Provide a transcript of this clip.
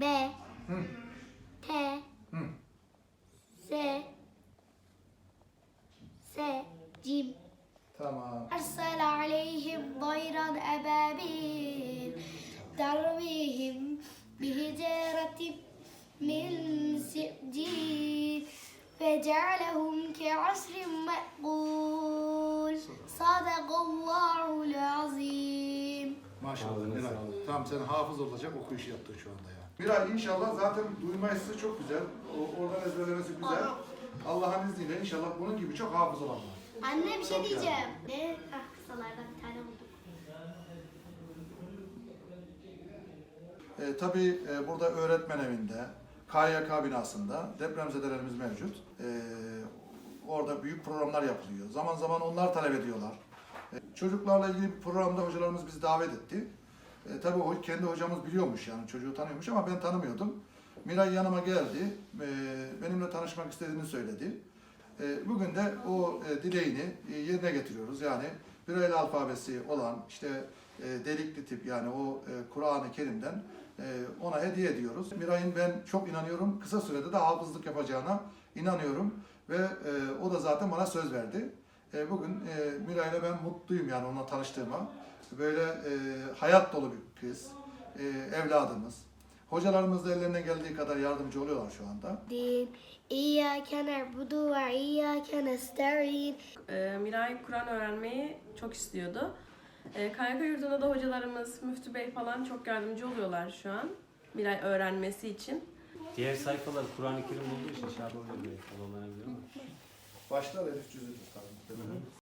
ب ت س س جيم. تمام. أرسل عليهم طيرا أبابيل ترميهم بهجارة من سجيل فجعلهم كعصر مأقول Maşallah Ağzına Miray. Tamam sen hafız olacak oku işi yaptın şu anda ya. Miray inşallah zaten duyma hissi çok güzel. O, oradan ezberlemesi güzel. Allah'ın izniyle inşallah bunun gibi çok hafız olanlar. Anne bir şey diyeceğim. Ne? Ah kısalardan bir tane buldum. E, tabii e, burada öğretmen evinde, KYK binasında depremzedelerimiz mevcut. E, orada büyük programlar yapılıyor. Zaman zaman onlar talep ediyorlar. Çocuklarla ilgili bir programda hocalarımız bizi davet etti. E, tabii kendi hocamız biliyormuş yani çocuğu tanıyormuş ama ben tanımıyordum. Miray yanıma geldi, e, benimle tanışmak istediğini söyledi. E, bugün de o e, dileğini e, yerine getiriyoruz. Yani Braille alfabesi olan işte e, delikli tip yani o e, Kur'an-ı Kerim'den e, ona hediye ediyoruz. Miray'ın ben çok inanıyorum kısa sürede de hafızlık yapacağına inanıyorum ve e, o da zaten bana söz verdi. E, bugün e, Miray'la ben mutluyum yani onunla tanıştığıma. Böyle e, hayat dolu bir kız, e, evladımız. Hocalarımız da ellerinden geldiği kadar yardımcı oluyorlar şu anda. Din İyyâke na'budu ve iyyâke nesta'in. Ee, Miray Kur'an öğrenmeyi çok istiyordu. Ee, KYK yurdunda da hocalarımız, Müftü Bey falan çok yardımcı oluyorlar şu an. Miray öğrenmesi için. Diğer sayfalar Kur'an-ı Kerim olduğu için şey yapabilir mu? Başlar Elif cüzü tutalım.